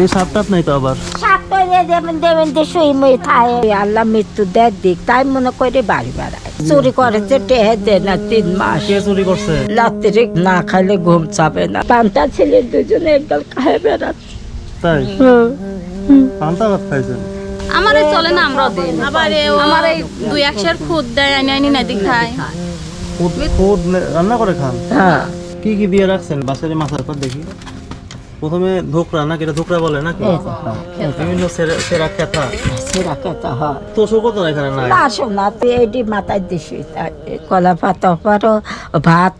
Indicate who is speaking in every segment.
Speaker 1: এই সাপটা নাই তো আবার?
Speaker 2: সাপ দেবেন দেবেন যে শুই মুই খায় আল্লাহ মৃত্যু দেয় দিক। তাই মনে করে বাড়ি বেড়ায়। চুরি করেছে টেহে দে না তিন মাস।
Speaker 1: কে চুরি করছে?
Speaker 2: রাত্রে না খাইলে ঘুম চাবে না। পান্তা ছেলে দুজনে একদম খায় বেড়াচ্ছে।
Speaker 1: তাই? পান্তা ভাত খাইছেন
Speaker 3: আমার চলে না আমরাও দিই। না। আবার আমার এই দুই একশের খুদ দেয় আইনি আইনি নাদি খায়।
Speaker 1: ফুড ফুড রান্না করে খান?
Speaker 2: হ্যাঁ।
Speaker 1: কি কি দিয়ে রাখছেন? বাসারে মাথার পর দেখি। প্রথমে ধোকরা নাকি এটা ধোকরা বলে নাকি? বিভিন্ন সেরা- খেতা।
Speaker 2: সেরা কথা হয়।
Speaker 1: তো শোকত না এখানে নাই?
Speaker 2: না শোনা তুই এইটি মাথায় দিস কলা পাতা পারো ভাত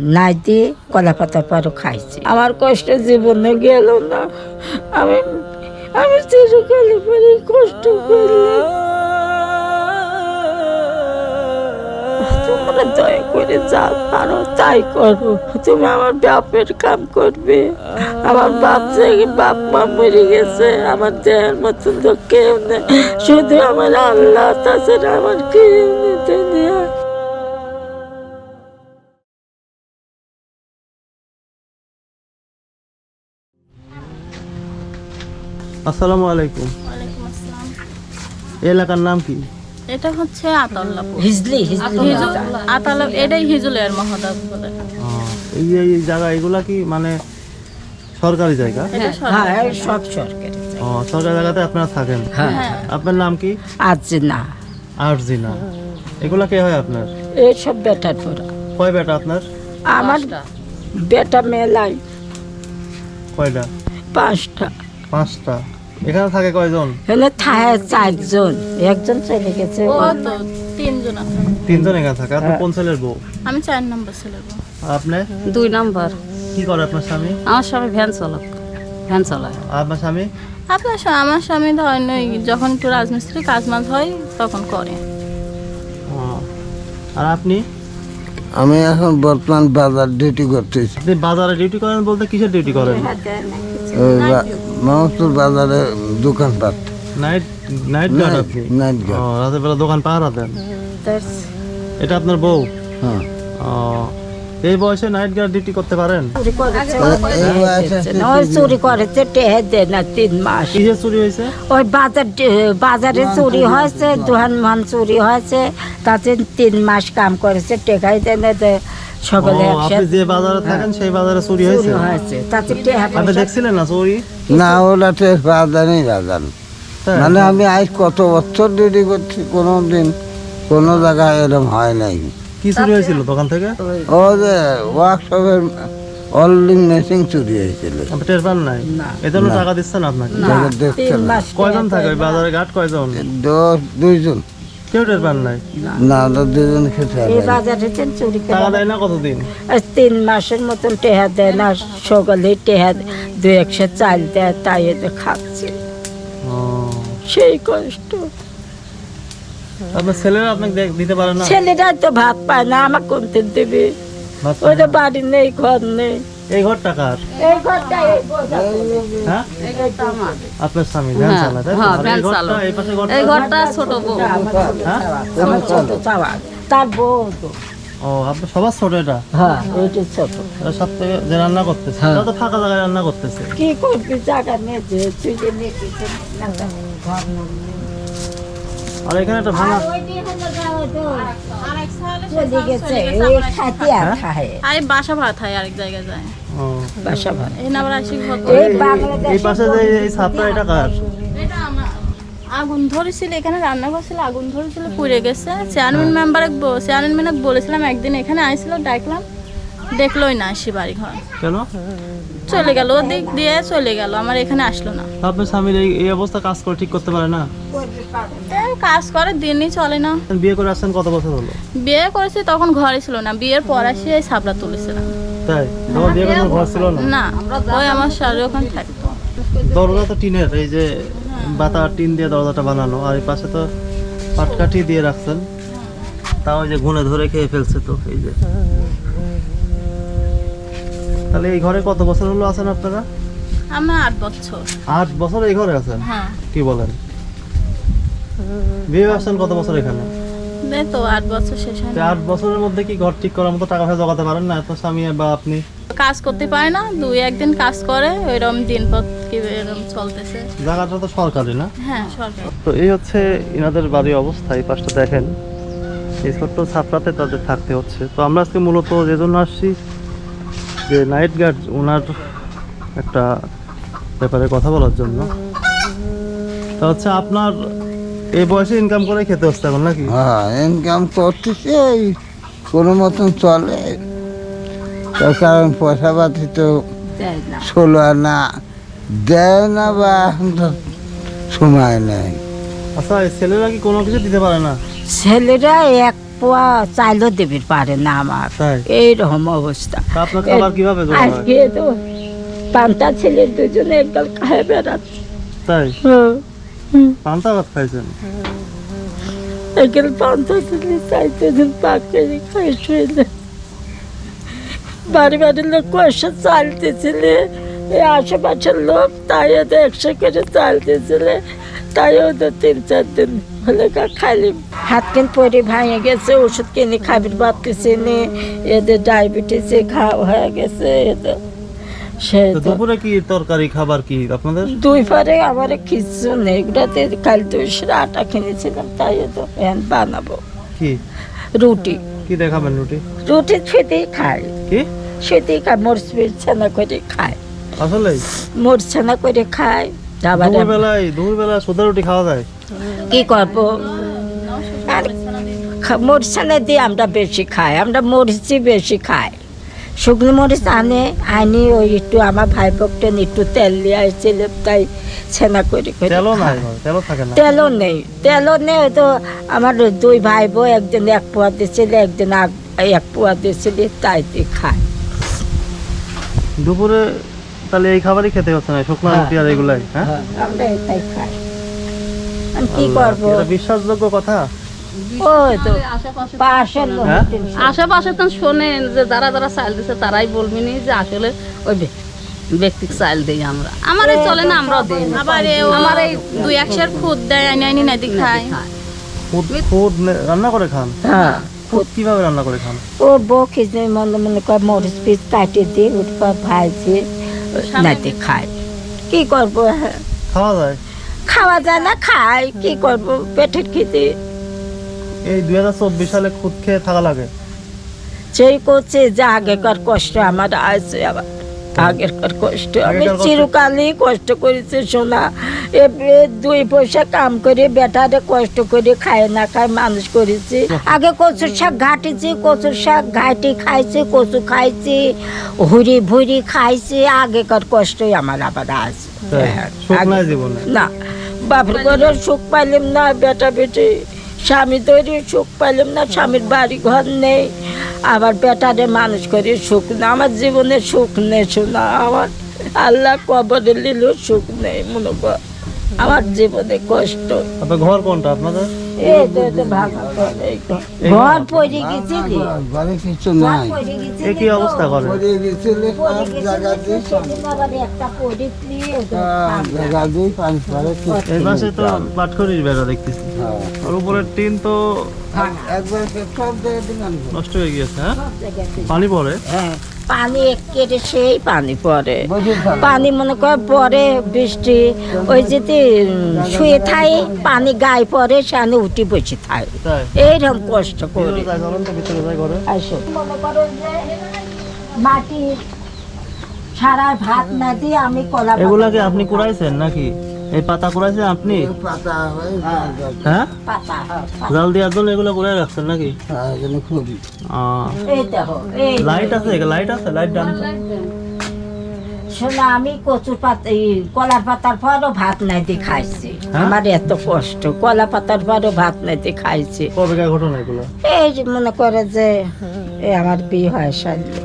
Speaker 2: নাই দিয়ে কলা পাতা পারো খাইছি। আমার কষ্ট জীবনে গেল না। আমি আমি চিরকালে পরে কষ্ট করলাম। তোমরা করে যা পারো তাই করো। তুমি আমার বাপের কাম করবে। আমার বাপ যে বাপ মা মরে গেছে আমার দেহের মতন তো কেউ নেই। শুধু আমার আল্লাহ তাছাড়া আমার কেউ।
Speaker 1: আসসালামু আলাইকুম। এলাকার নাম কি?
Speaker 3: এটা হচ্ছে আতাল্লাপুর
Speaker 2: হিজলি হিজলি
Speaker 3: এটাই হিজুলের বলে।
Speaker 1: এই যে এই জায়গা এগুলা কি মানে সরকারি জায়গা?
Speaker 3: এটা
Speaker 2: হ্যাঁ সব সরকারি
Speaker 1: ও সরকারি জায়গাতে আপনারা থাকেন?
Speaker 2: হ্যাঁ
Speaker 1: আপনার নাম কি?
Speaker 2: আজ না
Speaker 1: আরজিনা। এগুলা কে হয় আপনার?
Speaker 2: এইসব বেটার পড়া।
Speaker 1: কয় বেটা আপনার?
Speaker 2: আমার বেটা মেলাই
Speaker 1: কয়টা?
Speaker 2: পাঁচটা।
Speaker 1: পাঁচটা। এখানে থাকে কয়জন?
Speaker 2: এখানে থায় চারজন। একজন চলে গেছে।
Speaker 3: ও তো তিনজন আছে।
Speaker 1: তিনজন এখানে থাকে। আপনার কোন ছেলের বউ?
Speaker 3: আমি চার নম্বর ছেলে গো।
Speaker 1: আপনি?
Speaker 4: দুই নাম্বার।
Speaker 1: কি করে আপনার স্বামী?
Speaker 4: আমার স্বামী ভ্যান চালক। ভ্যান চালায়।
Speaker 1: আর আপনার স্বামী?
Speaker 3: আপনার আমার স্বামী ধরেন ওই যখন একটু রাজমিস্ত্রি কাজ মাজ হয় তখন করে।
Speaker 1: ও, আর আপনি?
Speaker 5: আমি এখন বর্তমান বাজার ডিউটি করতেছি।
Speaker 1: আপনি বাজারে ডিউটি করেন বলতে কিসের ডিউটি করেন?
Speaker 5: ওই বা- বাজারে দোকানপাট
Speaker 1: নাইট নাইট গার্ড আপনি?
Speaker 5: নাইট
Speaker 1: ও রাতের বেলা দোকান পাহারা দেন? এটা আপনার বউ?
Speaker 5: হ্যাঁ।
Speaker 1: ও এই বয়সে নাইট গার্ড ডিউটি করতে পারেন?
Speaker 2: চুরি করেছে। ওই চুরি করেছে টেহে দে না তিন মাস।
Speaker 1: কিসের চুরি হয়েছে?
Speaker 2: ওই বাজার বাজারে চুরি হয়েছে দোহান মান চুরি হয়েছে তাতে তিন মাস কাম করেছে টেকাই দেন সকলে
Speaker 1: ও, আপনি যে বাজারে থাকেন সেই বাজারে চুরি হয়েছে?
Speaker 2: তাতে টেহা
Speaker 1: আপনি দেখছিলেন না চুরি?
Speaker 5: না ওলাতে বাজারই বাজার। মানে আমি আজ কত বছর ডিউটি করছি কোনো দিন কোনো জায়গায় এরকম হয় নাই।
Speaker 1: কি চুরি হয়েছিল দোকান থেকে?
Speaker 5: ও যে ওয়ার্কশপের অল্ডিং মেশিন চুরি হয়েছিল।
Speaker 1: আপনি টের পান নাই? এই জন্য টাকা দিচ্ছেন আপনাকে?
Speaker 5: যাকে দেখতে
Speaker 1: কয়জন থাকে? ওই বাজারে ঘাট কয়জন?
Speaker 5: দশ দুইজন।
Speaker 1: কেউ টের পান নাই?
Speaker 5: না। না দুজন খেতে
Speaker 2: এই বাজারে তেন চুরি করে
Speaker 1: টাকা দেয় না কতদিন?
Speaker 2: তিন মাসের মতন টেহা দেয় না সকালে টেহা দু একশো চাল দেয় তাই এতে খাচ্ছে।
Speaker 1: ও,
Speaker 2: সেই কষ্ট।
Speaker 1: আপনার ছেলেরা আপনাকে দিতে পারে না?
Speaker 2: ছেলেরা তো ভাত পায় না আমার কোনতে দেবে।
Speaker 1: ভাত পায়
Speaker 2: বাড়ি নেই ঘর নেই।
Speaker 1: এই ঘর টাকার
Speaker 2: এই ঘরটা এই
Speaker 1: হ্যাঁ? আপনার স্বামী ভ্যান
Speaker 4: হ্যাঁ,
Speaker 1: চালায় তাই
Speaker 4: হ্যাঁ, ভ্যান চালায়।
Speaker 1: এই পাশে ঘরটা?
Speaker 4: এই ঘরটা ছোট বউ।
Speaker 1: হ্যাঁ
Speaker 2: আমার ছোট চাওয়া। তার বউ তো।
Speaker 1: ও আপনার সবার ছোট এটা?
Speaker 2: হ্যাঁ ওইটা ছোট।
Speaker 1: এটা সব থেকে যে রান্না করতেছে।
Speaker 4: হ্যাঁ।
Speaker 1: এটা তো ফাঁকা জায়গায় রান্না করতেছে।
Speaker 2: কি করবি? জায়গা নিয়ে যে তুই যে নিয়ে কি করবি? না, না, ঘর নেই।
Speaker 1: আর এখানে একটা ভাঙা
Speaker 2: চলে গেছে। ওই খাতে আর খায়
Speaker 3: আর এই বাসা ভাড়া থাকে আরেক জায়গায় যায়।
Speaker 2: বাসা ভাড়া।
Speaker 3: এই না আসি
Speaker 2: এই
Speaker 1: পাশে যে এই ছাপটা এটা কার?
Speaker 3: আগুন ধরেছিল এখানে রান্না করছিল আগুন ধরেছিল পুড়ে গেছে। চেয়ারম্যান মেম্বার চেয়ারম্যান বলেছিলাম একদিন এখানে আইছিল ডাকলাম দেখলোই না আসি বাড়ি ঘর
Speaker 1: কেন?
Speaker 3: চলে গেল ওদিক দিয়ে চলে গেল আমার এখানে আসলো না।
Speaker 1: আপনার স্বামীর এই অবস্থা কাজ করে ঠিক করতে পারে না?
Speaker 3: কাজ করে দিনই চলে না।
Speaker 1: বিয়ে করে আসছেন কত বছর হলো?
Speaker 3: বিয়ে করেছি তখন ঘরে ছিল না। বিয়ের পর আসি এই সাবলা তুলেছিলাম।
Speaker 1: তাই? যখন বিয়ে করে ঘর ছিল না?
Speaker 3: না ওই আমার শাড়ি ওখানে থাকতো।
Speaker 1: দরজা তো টিনের এই যে বাতা টিন দিয়ে দরজাটা বানানো আর এই পাশে তো পাটকাঠি দিয়ে রাখছেন। তাও যে গুনে ধরে খেয়ে ফেলছে তো এই যে। তাহলে এই ঘরে কত বছর হলো আছেন আপনারা?
Speaker 3: আমার আট বছর।
Speaker 1: আট বছর এই ঘরে আছেন?
Speaker 3: হ্যাঁ।
Speaker 1: কি বলেন? বিয়ে আসছেন কত বছর এখানে?
Speaker 3: তো আট বছর শেষ হয়
Speaker 1: আট বছরের মধ্যে কি ঘর ঠিক করার মতো টাকা পয়সা জোগাতে পারেন না? এত স্বামী বা আপনি?
Speaker 3: কাজ করতে পারে না দুই একদিন কাজ করে ওইরকম দিনপথ কি এরকম চলতেছে।
Speaker 1: জায়গাটা তো সরকারি না?
Speaker 3: হ্যাঁ সরকার।
Speaker 1: তো এই হচ্ছে ইনাদের বাড়ির অবস্থা এই পাশটা দেখেন। এই ছোট্ট ছাপড়াতে তাদের থাকতে হচ্ছে। তো আমরা আজকে মূলত যে জন্য আসছি যে নাইট গার্ড ওনার একটা ব্যাপারে কথা বলার জন্য। তা হচ্ছে আপনার এই বয়সে ইনকাম করে খেতে হচ্ছে এখন নাকি?
Speaker 5: হ্যাঁ ইনকাম করতেছে এই কোনো মতন চলে। তার কারণ পয়সা পাতি তো
Speaker 6: দেয় না।
Speaker 5: আনা দেয় না বা এখন তো সময় নেই।
Speaker 1: আচ্ছা ছেলেরা কি কোনো কিছু দিতে পারে না?
Speaker 6: ছেলেরা এক পোয়া চাইলেও দেবে পারে না আমার। এইরকম অবস্থা? আজকে তো পান্তা ছেলে দুজনে একদম খায় বেড়াচ্ছে।
Speaker 1: তাই?
Speaker 6: হ্যাঁ।
Speaker 1: পান্তা ভাত খাইছেন?
Speaker 6: একদম পান্তা ছেলে চাইতে দিন পাকে খাই শুয়ে বাড়ি বাড়ির লোক কষে চালতেছিলে এই আশেপাশের লোক তাই ওদের একশো করে চালতেছিলে তাই ওদের তিন চার দিন হলে খাইলি। হাত কিন পরে ভাঙে গেছে ওষুধ কিনে খাবির নে এদের ডায়াবেটিসে খাওয়া হয়ে গেছে এদের সে
Speaker 1: তো
Speaker 6: তো
Speaker 1: দুপুরে কি তরকারি খাবার কি আপনাদের?
Speaker 6: দুই পারে আমার কিছু নেই। ওটাতে কাল দুইশো আটা কিনেছিলাম তাই তো এখন বানাবো।
Speaker 1: কি?
Speaker 6: রুটি।
Speaker 1: কি দেখাবেন রুটি?
Speaker 6: রুটি খেতেই খাই
Speaker 1: কি?
Speaker 6: সেটাই খাই মরিচ ছানা করে খায়।
Speaker 1: আসলে
Speaker 6: মরিচ ছানা করে খায় আবার
Speaker 1: দুপুর বেলায় দুপুর বেলা সোদা রুটি খাওয়া যায়?
Speaker 6: কি করব? আর খা- মরিচ ছানা দিয়ে আমরা বেশি খাই আমরা মরিচই বেশি খাই। শুকনো মরিচ আনে আনি ওই একটু আমার ভাই পক্ষে একটু তেল দিয়ে আসছিল তাই ছানা করে
Speaker 1: তেলও নাই তেলও থাকে না।
Speaker 6: তেলও নেই তো আমার দুই ভাই বউ একদিন এক পোয়া দিয়েছিল একদিন আগ- এক পোয়া দিয়েছিল তাই দিয়ে খায়।
Speaker 1: দুপুরে তাহলে এই খাবারই খেতে হচ্ছে না শুকনো রুটি আর এগুলাই হ্যাঁ?
Speaker 6: আমরা এটাই খাই। আমি কি করব?
Speaker 1: এটা বিশ্বাসযোগ্য কথা।
Speaker 6: ওই তো পাশের?
Speaker 4: আশেপাশে তো শোনেন যে যারা যারা চাল দিছে তারাই বলবি নি যে আসলে ওই ব্যক্তিক চাল দেই আমরা। আমার এই চলে না আমরাও দেই
Speaker 3: আবার আমার এই দুই একশের খুদ দেয় আনি আনি নাদি খায়।
Speaker 1: খুদ খুদ রান্না করে খান?
Speaker 6: হ্যাঁ।
Speaker 1: খুদ কীভাবে রান্না করে খান?
Speaker 6: ও বউ খিচে মনে মনে করে মরিচ পিস কাটিয়ে দিয়ে উঠপা ভাইছে নাতে খায়। কি করব? হ্যাঁ
Speaker 1: খাওয়া যায়?
Speaker 6: খাওয়া যায় না খাই কি করব? পেটের খেতে
Speaker 1: এই দুই হাজার চব্বিশ সালে খুদ খেয়ে থাকা লাগে।
Speaker 6: সেই করছে যে আগেকার কষ্ট আমার আছে আবার। আগেরকার কষ্ট। আমি চিরকালই কষ্ট করেছি শোনা এ দুই পয়সা কাম করে বেটারে কষ্ট করে খায় না খায় মানুষ করেছি। আগে কচুর শাক ঘাটেছি কচুর শাক ঘাটি খাইছি কচু খাইছি হুড়ি ভুড়ি খাইছি আগেকার কষ্টই আমার আবার আছে। না বাপের ঘরে সুখ পাইলাম না বেটা বেটি স্বামী তৈরি সুখ পাইলাম না, স্বামীর বাড়ি ঘর নেই। আবার বেটারে মানুষ করে সুখ না, আমার জীবনে সুখ নেই শোনা, আমার আল্লাহ কবরে নিল সুখ নেই, মনে কর। আমার জীবনে কষ্ট।
Speaker 1: ঘর কোনটা আপনাদের?
Speaker 6: ঘর, এই ঘর। ঘর। পড়ে গেছিলি
Speaker 5: ঘরে কিছু নাই।
Speaker 1: এ কি অবস্থা করে
Speaker 5: পরে গেছিলে সব জায়গা দিয়ে
Speaker 6: একটা পড়েছিলি
Speaker 5: সব জায়গা। দিয়ে পানি পরে
Speaker 1: এই পাশে তো পাটখড়ির বেড়া দেখতেছি। আর উপরের টিন তো
Speaker 5: একবার সব জায়গা দিলাম
Speaker 1: নষ্ট হয়ে গিয়েছে হ্যাঁ? পানি পড়ে?
Speaker 6: হ্যাঁ। পানি কেটে সেই পানি
Speaker 5: পরে।
Speaker 6: পানি মনে কর পরে বৃষ্টি ওই উম, শুয়ে থাই পানি গায়ে পরে সেখানে উঠি বসে থাই। এইরকম কষ্ট করে। মনে করো যে মাটি সারা ভাত না দিয়ে আমি কলা
Speaker 1: এগুলাকে আপনি কুড়াইছেন নাকি? এই পাতা কুড়াইছেন আপনি?
Speaker 5: পাতা হয়ে।
Speaker 1: জাল দেওয়ার জন্য এগুলো কুড়াই রাখছেন নাকি?
Speaker 5: হ্যাঁ
Speaker 1: লাইট আছে লাইট আছে লাইট ডান।
Speaker 6: শোনা আমি কচুর পাতা এই কলার পাতার পরও ভাত নাই দিয়ে খাইছি।
Speaker 1: হ্যাঁ?
Speaker 6: আমার এত কষ্ট। কলা পাতার পরও ভাত নাই দিয়ে খাইছি।
Speaker 1: কবেকার ঘটনা এগুলো?
Speaker 6: এই যে মনে করে যে এই আমার বিয়ে হয় সাজলে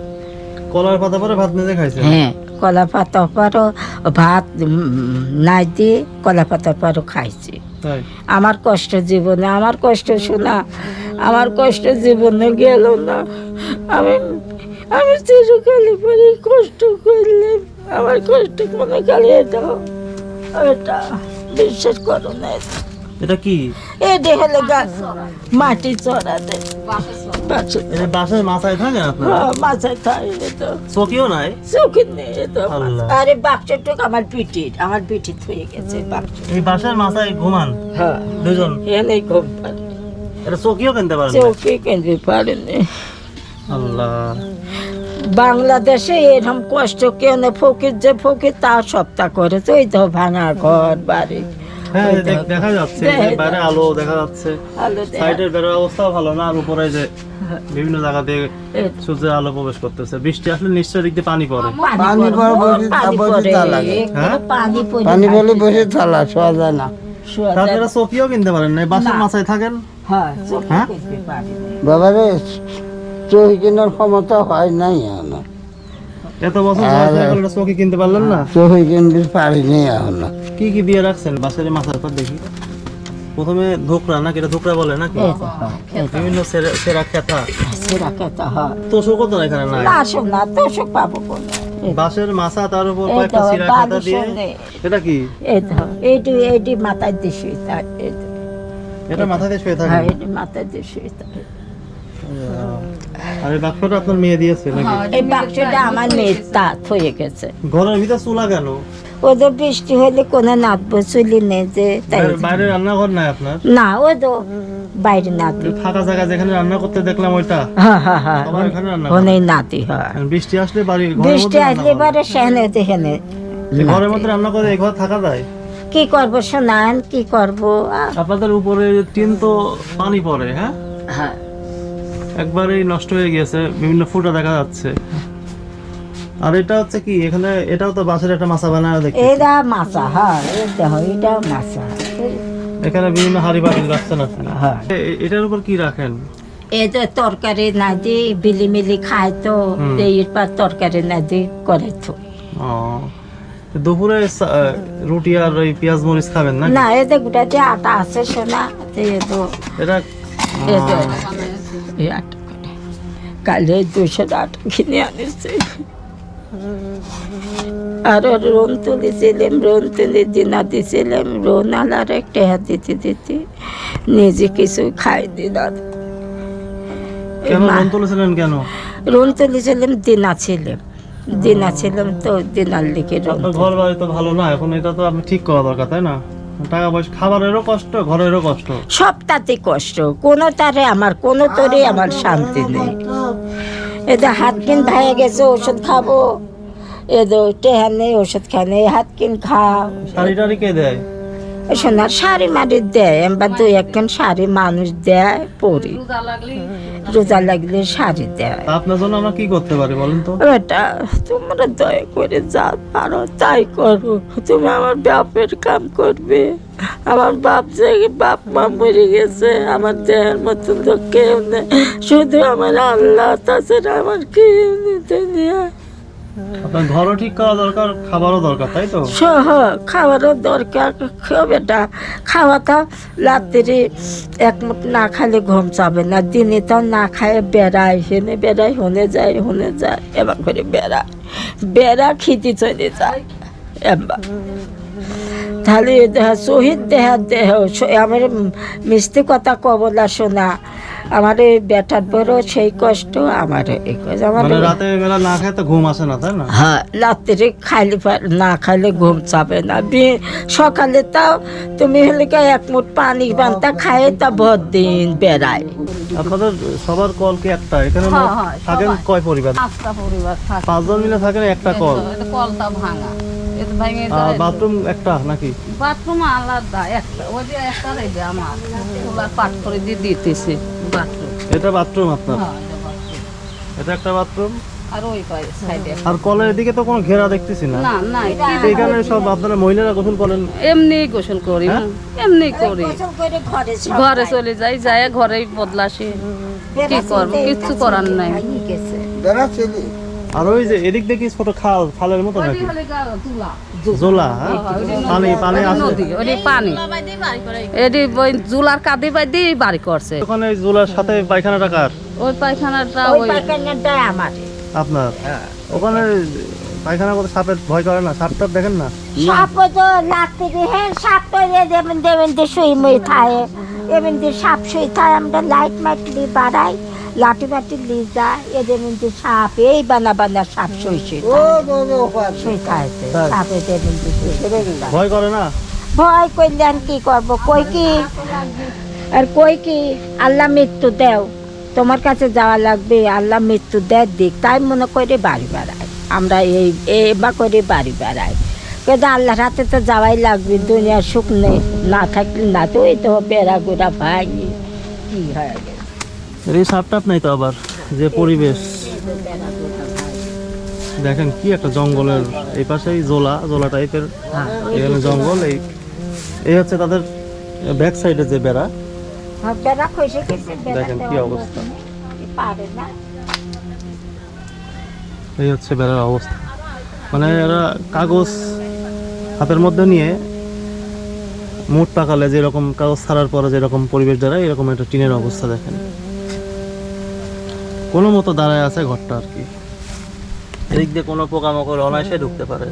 Speaker 1: কলার পাতা পরে ভাত মেজে খাইছেন?
Speaker 6: হ্যাঁ। কলা পাতা পরও ভাত নাই দিয়ে কলা পাতার পরও খাইছি আমার কষ্ট জীবনে আমার কষ্ট শোনা আমার কষ্ট জীবনে গেল না। আমি আমি চিরকালে পরে কষ্ট করলে আমার কষ্ট মনে কালে দাও। এটা বিশ্বাস করো না। এটা।
Speaker 1: কি?
Speaker 6: এটা হলে গাছ মাটি চড়াতে।
Speaker 1: মাথায় আপনার?
Speaker 6: হ্যাঁ, মাথায় থাকে তো।
Speaker 1: চকিও নাই?
Speaker 6: চোখে নেই তো। আরে বাক্সটুক আমার আমার হয়ে গেছে বাক্স।
Speaker 1: এই বাসায় মাথায় ঘুমান?
Speaker 6: হ্যাঁ।
Speaker 1: দুজন?
Speaker 6: এনে ঘুম পারে
Speaker 1: এটা চকিও কিনতে পারেন না?
Speaker 6: কিনতে পারেনি
Speaker 1: আল্লাহ।
Speaker 6: বাংলাদেশে এরকম কষ্ট কেউ না ফকির যে ফকির তা সপ্তাহ করে তো ওই তো ভাঙা ঘর বাড়ি।
Speaker 1: হ্যাঁ দেখ- যাচ্ছে বাইরে আলো দেখা যাচ্ছে। সাইডের বেরোর অবস্থাও ভালো না আর উপরে যে বিভিন্ন জায়গা দিয়ে সূর্যের আলো প্রবেশ করতেছে। বৃষ্টি আসলে নিশ্চয় দিক দিয়ে পানি পড়ে।
Speaker 5: পানি পড়ে। বসে
Speaker 6: পানি
Speaker 5: বসে
Speaker 6: পড়ে,
Speaker 1: হ্যাঁ?
Speaker 6: পানি পড়ে
Speaker 5: পানি
Speaker 6: থাকে।
Speaker 5: বলে বসে থালা শোয়া যায় না।
Speaker 1: তাছাড়া চকিও কিনতে পারেন না বাসার মাথায় থাকেন?
Speaker 6: হ্যাঁ
Speaker 1: হ্যাঁ?
Speaker 5: বাবারে চোখ কেনার ক্ষমতা হয় নাই এখনও।
Speaker 1: এত বছর বয়স হয়ে কিনতে পারলেন না?
Speaker 5: চোখ কিনতে পারিনি এখনও।
Speaker 1: কি কি দিয়ে রাখছেন? বাসার মাথার পর দেখি। প্রথমে ধোকরা নাকি এটা ধোকরা বলে নাকি?
Speaker 6: হ্যাঁ, এই তো।
Speaker 1: বিভিন্ন সেরা- খেতা।
Speaker 6: সেরা খেতে হয়।
Speaker 1: তোষক তো এখানে নাই?
Speaker 6: না শোনা তো সব পাবো কোনে?
Speaker 1: বাঁশের মাথা তার উপর কয়েকটা সিরা খেতা দিয়ে এটা কি?
Speaker 6: এই তো এইটি এইটি মাথায় দিয়ে শুয়ে থাকে এই তো।
Speaker 1: এটা মাথাতে শুয়ে থাকে?
Speaker 6: হ্যাঁ মাথায় দিয়ে শুয়ে থাকে।
Speaker 1: আর এই বাক্সটা আপনার মেয়ে দিয়েছে নাকি?
Speaker 6: এই বাক্সটা আমার মেয়ের তাঁত হয়ে গেছে।
Speaker 1: ঘরের ভিতর চুলা কেন?
Speaker 6: ওদের বৃষ্টি হলে কোনো চুলি নেই যে তাই
Speaker 1: বাইরে- রান্নাঘর নাই আপনার?
Speaker 6: না ও তো বাইরে নাতি
Speaker 1: ফাঁকা জায়গা যেখানে রান্না করতে দেখলাম ওইটা।
Speaker 6: হ্যাঁ হ্যাঁ হ্যাঁ
Speaker 1: এখানে রান্না।
Speaker 6: নাতি হয়।
Speaker 1: বৃষ্টি আসলে বাড়ি ঘরের
Speaker 6: বৃষ্টি
Speaker 1: মধ্যে
Speaker 6: আসলে। পরে সেনে
Speaker 1: ঘরের মধ্যে রান্না করে এই ঘর থাকা যায়?
Speaker 6: কি করব শোনান কি করব?
Speaker 1: আপনাদের উপরে টিন তো পানি পড়ে হ্যাঁ?
Speaker 6: হ্যাঁ।
Speaker 1: একবারেই নষ্ট হয়ে গিয়েছে বিভিন্ন ফুটা দেখা যাচ্ছে। আর এটা হচ্ছে কি এখানে এটাও তো বাঁশের একটা মাছা বানায় দেখি
Speaker 6: এটা মাছা হ্যাঁ এই দেখো এটাও মাছা।
Speaker 1: এখানে বিভিন্ন হাড়ি বাটি রাখছেন আপনি
Speaker 6: হ্যাঁ
Speaker 1: এটার উপর কি রাখেন?
Speaker 6: এই যে তরকারি না দি বিলি মিলি খায় তো
Speaker 1: হুম।
Speaker 6: এরপর তরকারি না দি করে তো।
Speaker 1: ও দুপুরে রুটি আর ওই পেঁয়াজ মরিচ খাবেন না
Speaker 6: না এই যে গোটাতে আটা আছে সোনা তো
Speaker 1: এটা।
Speaker 6: এই আটা করে কালে দুশো আটা কিনে আনিছে। আর রোন তুলেছিলাম রোন তুলে দিনা দিছিলাম রোন আলার একটা হাত দিতে দিতে নিজে কিছু খাই দিলাম।
Speaker 1: কেন
Speaker 6: রোন তুলেছিলাম দিনা ছিলাম। দিনা ছিলাম তো দিনার লিখে
Speaker 1: ঘর বাড়ি তো ভালো না এখন এটা তো আপনি ঠিক করা দরকার তাই না? টাকা পয়সা খাবারেরও কষ্ট ঘরেরও কষ্ট।
Speaker 6: সবটাতে কষ্ট। কোনো তারে আমার কোনো তরে আমার শান্তি নেই। এদের হাত কিন ভাইয়ে গেছে ওষুধ খাব। এদের টেহান নেই ওষুধ খায় নেই হাত কিন খাও।
Speaker 1: শাড়ি টাড়ি কে দেয়?
Speaker 6: সোনার শাড়ি মারি দেয় এবার দুই একখান শাড়ি মানুষ দেয় পরি।
Speaker 4: রোজা লাগলে?
Speaker 6: শাড়ি দেয়।
Speaker 1: আপনার জন্য আমরা কি করতে পারি বলেন তো?
Speaker 6: ওটা তোমরা দয়া করে যা পারো তাই করো। তুমি আমার বাপের কাম করবে। আমার বাপ যে বাপ মা মরে গেছে আমার দেহের মতন তো কেউ নেই। শুধু আমার আল্লাহ তাছাড়া আমার কেউ নিতে নিয়ে
Speaker 1: আপনার ঘরও ঠিক করা দরকার খাবারও দরকার তাই তো?
Speaker 6: হ্যাঁ খাবারও দরকার খেয়ে বেটা খাওয়াটা রাত্রি এক মুঠ না খালে ঘুম চাবে না। দিনে তো না খায় বেড়ায় হেনে বেড়ায় হনে যায় হনে যায় এবার করে বেড়ায়। বেড়া খিতি চলে যায় এবার। তাহলে দেহ শহীদ দেহ দেহ আমার মিষ্টি কথা কবলা শোনা আমার এই বেটার বড় সেই কষ্ট আমার এই কষ্ট আমার
Speaker 1: মানে রাতে বেলা না খায় তো ঘুম আসে না তাই না?
Speaker 6: হ্যাঁ রাত্রে খাইলে না খাইলে ঘুম চাবে না। সকালে তাও তুমি হলে কি এক মুঠ পানি পান্তা খায় তা ভর দিন বেড়ায়।
Speaker 1: আপনাদের সবার কল কি একটা? এখানে
Speaker 4: হ্যাঁ, হ্যাঁ,
Speaker 1: থাকেন কয় পরিবার?
Speaker 4: পাঁচটা পরিবার
Speaker 1: পাঁচজন মিলে থাকেন একটা কল?
Speaker 4: কলটা ভাঙা।
Speaker 1: বাথরুম একটা নাকি?
Speaker 4: বাথরুম আলাদা একটা। ওই যে একটা রেডি আমার। ওগুলা পাট করে দিয়ে দিতেছে বাথরুম।
Speaker 1: এটা বাথরুম আপনার?
Speaker 4: হ্যাঁ এটা
Speaker 1: একটা বাথরুম?
Speaker 4: আর
Speaker 1: কলের এদিকে তো কোনো ঘেরা দেখতেছি না? এখানে সব আপনারা মহিলারা গোসল করেন?
Speaker 4: এমনি গোসল করি
Speaker 1: হ্যাঁ?
Speaker 4: এমনি করি।
Speaker 6: ঘরে
Speaker 4: চলে যাই যাই ঘরেই বদলাসি। কি করব? কিচ্ছু করার নাই।
Speaker 1: আর ওই যে এদিক দেখি ছোট খাল খালের মতো নাকি? জোলা হ্যাঁ? পানি পানি আছে।
Speaker 4: ওটি পানি। এটি ওই জুলার কাঁদি পাই দিয়ে বাড়ি করছে।
Speaker 1: ওখানে ওই জোলার সাথে পায়খানাটা কার?
Speaker 4: ওই পায়খানাটা
Speaker 6: ওই
Speaker 4: ওই
Speaker 6: পাখানাটা আমার।
Speaker 1: আপনার? ওখানে পায়খানা করতে সাপের ভয় করে না? সাপটাপ দেখেন না?
Speaker 6: সাপ তো রাত্রি হ্যাঁ সাপ তো দেবেন দেবেন দিয়ে শুই মুই থাকে এমন সাপ শুই থাকে আমরা লাইট মাইট দিয়ে বাড়াই। লাঠি বাটি লিজা এদের মধ্যে সাপ এই বানা বানা সাপ। সইতা আছে
Speaker 1: তাই?
Speaker 6: সাপ এদের মধ্যে
Speaker 1: ভয় করে না?
Speaker 6: ভয় করলে আর কি করব? কই কি? আর কই কি? আল্লাহ মৃত্যু দেও। তোমার কাছে যাওয়া লাগবে আল্লাহ মৃত্যু দেয় দিক। তাই মনে করে বাড়ি বেড়াই আমরা এই এবার করে বাড়ি বেড়াই। কিন্তু আল্লাহর হাতে তো যাওয়াই লাগবে দুনিয়ার সুখ নেই। না থাকলে না তো ওই তো বেড়া গোড়া ভাঙি। কি হয়ে গেছে?
Speaker 1: নাই তো আবার, যে পরিবেশ। দেখেন কি একটা জঙ্গলের এই পাশেই জোলা জোলা টাইপের জঙ্গল, এই এই হচ্ছে তাদের ব্যাক সাইডে যে বেড়া। দেখেন কি অবস্থা। এই হচ্ছে বেড়ার অবস্থা। মানে এরা কাগজ হাতের মধ্যে নিয়ে মুঠ পাকালে যেরকম কাগজ ছাড়ার পরে যেরকম পরিবেশ দাঁড়ায়, এরকম একটা টিনের অবস্থা দেখেন। কোনো মতো দাঁড়ায় আছে ঘরটা আর কি। এদিক দিয়ে কোনো পোকামাকড় অনায়াসে ঢুকতে পারে।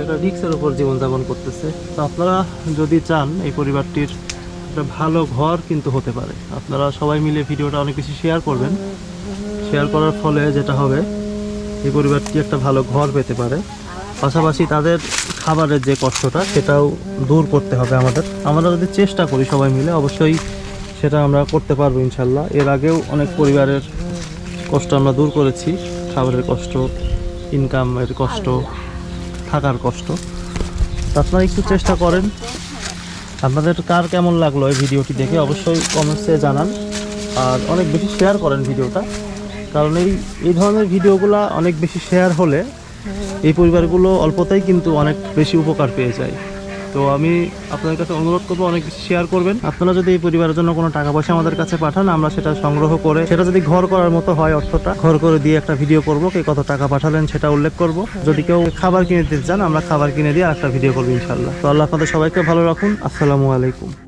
Speaker 1: একটা রিক্সের উপর জীবনযাপন করতেছে। তো আপনারা যদি চান, এই পরিবারটির একটা ভালো ঘর কিন্তু হতে পারে। আপনারা সবাই মিলে ভিডিওটা অনেক বেশি শেয়ার করবেন। শেয়ার করার ফলে যেটা হবে, এই পরিবারটি একটা ভালো ঘর পেতে পারে। পাশাপাশি তাদের খাবারের যে কষ্টটা, সেটাও দূর করতে হবে আমাদের। আমরা যদি চেষ্টা করি সবাই মিলে, অবশ্যই সেটা আমরা করতে পারব ইনশাল্লাহ। এর আগেও অনেক পরিবারের কষ্ট আমরা দূর করেছি। খাবারের কষ্ট ইনকামের কষ্ট, থাকার কষ্ট। আপনারা একটু চেষ্টা করেন। আপনাদের কার কেমন লাগল এই ভিডিওটি দেখে অবশ্যই কমেন্টসে জানান। আর অনেক বেশি শেয়ার করেন ভিডিওটা। কারণ এই এই ধরনের ভিডিওগুলো অনেক বেশি শেয়ার হলে এই পরিবারগুলো অল্পতেই কিন্তু অনেক বেশি উপকার পেয়ে যায়। তো আমি আপনাদের কাছে অনুরোধ করব অনেক শেয়ার করবেন। আপনারা যদি এই পরিবারের জন্য কোনো টাকা পয়সা আমাদের কাছে পাঠান, আমরা সেটা সংগ্রহ করে, সেটা যদি ঘর করার মতো হয় অর্থটা, ঘর করে দিয়ে একটা ভিডিও করব, কে কত টাকা পাঠালেন সেটা উল্লেখ করব। যদি কেউ খাবার কিনে দিতে চান, আমরা খাবার কিনে দিয়ে একটা ভিডিও করব ইনশাল্লাহ তো আল্লাহ আপনাদের সবাইকে ভালো রাখুন। আসসালামু আলাইকুম।